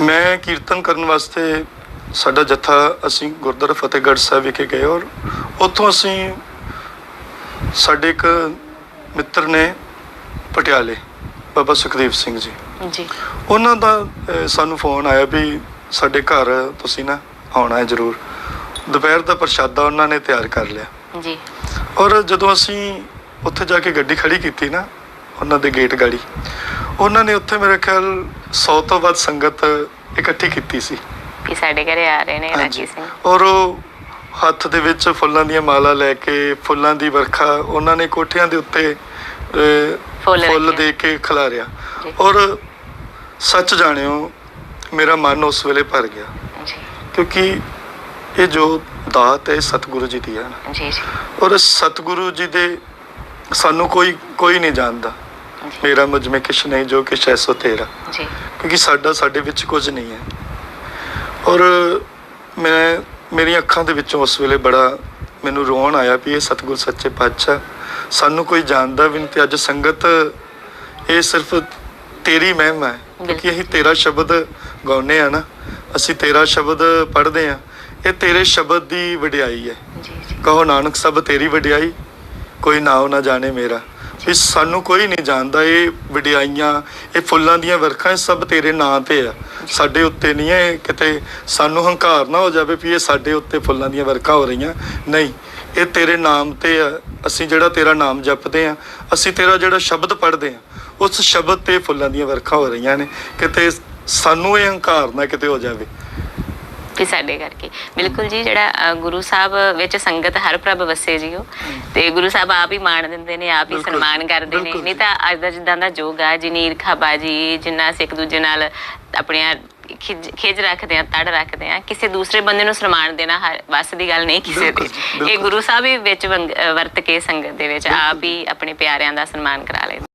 ਮੈਂ ਕੀਰਤਨ ਕਰਨ ਵਾਸਤੇ ਸਾਡਾ ਜੱਥਾ ਅਸੀਂ ਗੁਰਦੁਆਰਾ ਫਤਿਹਗੜ੍ਹ ਸਾਹਿਬ ਵਿਖੇ ਗਏ ਔਰ ਉੱਥੋਂ ਅਸੀਂ ਸਾਡੇ ਇੱਕ ਮਿੱਤਰ ਨੇ ਪਟਿਆਲੇ ਬਾਬਾ ਸੁਖਦੇਵ ਸਿੰਘ ਜੀ। ਜੀ। ਉਹਨਾਂ ਦਾ ਸਾਨੂੰ ਫੋਨ ਆਇਆ ਵੀ ਸਾਡੇ ਘਰ ਤੁਸੀਂ ਨਾ ਆਉਣਾ ਹੈ ਜ਼ਰੂਰ। ਦੁਪਹਿਰ ਦਾ ਪ੍ਰਸ਼ਾਦਾ ਉਹਨਾਂ ਨੇ ਤਿਆਰ ਕਰ ਲਿਆ। ਜੀ। ਔਰ ਜਦੋਂ ਅਸੀਂ ਉੱਥੇ ਜਾ ਕੇ ਗੱਡੀ ਖੜੀ ਕੀਤੀ ਨਾ ਉਹਨਾਂ ਦੇ ਗੇਟ ਗਾੜੀ ਉਹਨਾਂ ਨੇ ਉੱਥੇ ਮੇਰੇ ਖਿਆਲ 100 ਤੋਂ ਵੱਧ ਸੰਗਤ ਇਕੱਠੀ ਕੀਤੀ ਸੀ। ਵੀ ਸਾਡੇ ਘਰੇ ਆ ਰਹੇ ਨੇ ਰਾਜੀ ਸਿੰਘ। ਔਰ ਉਹ ਹੱਥ ਦੇ ਵਿੱਚ ਫੁੱਲਾਂ ਦੀਆਂ ਮਾਲਾ ਲੈ ਕੇ ਫੁੱਲਾਂ ਦੀ ਵਰਖਾ ਉਹਨਾਂ ਨੇ ਕੋਠਿਆਂ ਦੇ ਉੱਤੇ ਫੁੱਲ। ਦੇ ਕੇ ਖਿਲਾਰਿਆ। ਔਰ ਸੱਚ ਜਾਣਿਓ ਮੇਰਾ ਮਨ ਉਸ ਵੇਲੇ ਭਰ ਗਿਆ। ਕਿਉਂਕਿ ਇਹ ਜੋ ਦਾਤ ਹੈ ਸਤਿਗੁਰੂ ਜੀ ਦੀ ਹੈ ਜੀ ਜੀ। ਔਰ ਸਤਿਗੁਰੂ ਜੀ ਦੇ ਸਾਨੂੰ ਕੋਈ ਕੋਈ ਨਹੀਂ ਜਾਣਦਾ। ਮੇਰਾ ਮੁਝ में ਕਿਛ ਨਹੀਂ ਜੋ ਐਸੋ ਤੇਰਾ। ਜੀ। ਕਿਉਂਕਿ ਸਾਡਾ ਸਾਡੇ ਵਿੱਚ ਕੁਝ ਨਹੀਂ ਹੈ। ਔਰ ਮੈਂ ਮੇਰੀਆਂ ਅੱਖਾਂ ਦੇ ਵਿੱਚੋਂ ਉਸ ਵੇਲੇ ਬੜਾ ਮੈਨੂੰ ਰੋਣ ਆਇਆ ਵੀ ਇਹ ਸਤਿਗੁਰ ਸੱਚੇ ਪਾਤਸ਼ਾਹ ਸਾਨੂੰ ਕੋਈ ਜਾਣਦਾ ਵੀ ਨਹੀਂ ਤੇ ਅੱਜ ਸੰਗਤ ਇਹ ਸਿਰਫ ਤੇਰੀ ਮਹਿਮਾ ਹੈ। ਕਿਉਂਕਿ ਅਸੀਂ ਤੇਰਾ ਸ਼ਬਦ ਗਾਉਂਦੇ ਆ ਨਾ ਅਸੀਂ ਤੇਰਾ ਸ਼ਬਦ ਪੜ੍ਹਦੇ ਆ ਇਹ ਤੇਰੇ ਸ਼ਬਦ ਦੀ ਵਡਿਆਈ ਹੈ। ਜੀ ਜੀ। ਕਹੋ ਨਾਨਕ ਸਭ ਤੇਰੀ ਵਡਿਆਈ ਕੋਈ ਨਾਉ ਨਾ ਜਾਣੇ ਮੇਰਾ। ਵੀ ਸਾਨੂੰ ਕੋਈ ਨਹੀਂ ਜਾਣਦਾ, ਇਹ ਵਡਿਆਈਆਂ, ਇਹ ਫੁੱਲਾਂ ਦੀਆਂ ਵਰਖਾਂ, ਇਹ ਸਭ ਤੇਰੇ ਨਾਂ ਤੇ ਆ। ਸਾਡੇ ਉੱਤੇ ਨਹੀਂ ਹੈ ਕਿਤੇ ਸਾਨੂੰ ਹੰਕਾਰ ਨਾ ਹੋ ਜਾਵੇ ਵੀ ਇਹ ਸਾਡੇ ਉੱਤੇ ਫੁੱਲਾਂ ਦੀਆਂ ਵਰਖਾਂ ਹੋ ਰਹੀਆਂ। ਨਹੀਂ, ਇਹ ਤੇਰੇ ਨਾਮ ਤੇ ਆ। ਅਸੀਂ ਜਿਹੜਾ ਤੇਰਾ ਨਾਮ ਜਪਦੇ ਆ, ਅਸੀਂ ਤੇਰਾ ਜਿਹੜਾ ਸ਼ਬਦ ਪੜ੍ਹਦੇ ਆ, ਉਸ ਸ਼ਬਦ ਤੇ ਫੁੱਲਾਂ ਦੀਆਂ ਵਰਖਾਂ ਹੋ ਰਹੀਆਂ ਨੇ। ਕਿਤੇ ਸਾਨੂੰ ਇਹ ਹੰਕਾਰ ਨਾ ਕਿਤੇ ਹੋ ਜਾਵੇ। ਵੀ ਸਾਡੇ ਕਰਕੇ। ਬਿਲਕੁਲ ਜੀ ਜਿਹੜਾ ਗੁਰੂ ਸਾਹਿਬ ਵਿੱਚ ਸੰਗਤ ਹਰ ਪ੍ਰਭ ਵਸੇ ਜੀ ਉਹ ਤੇ ਗੁਰੂ ਸਾਹਿਬ ਆਪ ਹੀ ਮਾਣ ਦਿੰਦੇ ਨੇ ਆਪ ਹੀ ਸਨਮਾਨ ਕਰਦੇ ਨੇ। ਨਹੀਂ। ਤਾਂ ਅੱਜ ਦਾ ਜਿੱਦਾਂ ਦਾ ਯੁੱਗ ਆ ਜਿਨੀ ਈਰਖਾਬਾਜੀ ਜਿੰਨਾ ਇੱਕ ਦੂਜੇ ਨਾਲ ਆਪਣੀਆਂ ਖਿਜ ਰੱਖਦੇ ਆ ਤੜ ਰੱਖਦੇ ਆ ਕਿਸੇ ਦੂਸਰੇ ਬੰਦੇ ਨੂੰ ਸਨਮਾਨ ਦੇਣਾ ਵੱਸ ਦੀ ਗੱਲ ਨਹੀਂ ਕਿਸੇ ਦੀ ਇਹ। ਗੁਰੂ ਸਾਹਿਬ ਹੀ ਵਿੱਚ ਵਰਤ ਕੇ ਸੰਗਤ ਦੇ ਵਿੱਚ ਆਪ ਹੀ ਆਪਣੇ ਪਿਆਰਿਆਂ ਦਾ ਸਨਮਾਨ ਕਰਾ ਲੈਂਦੇ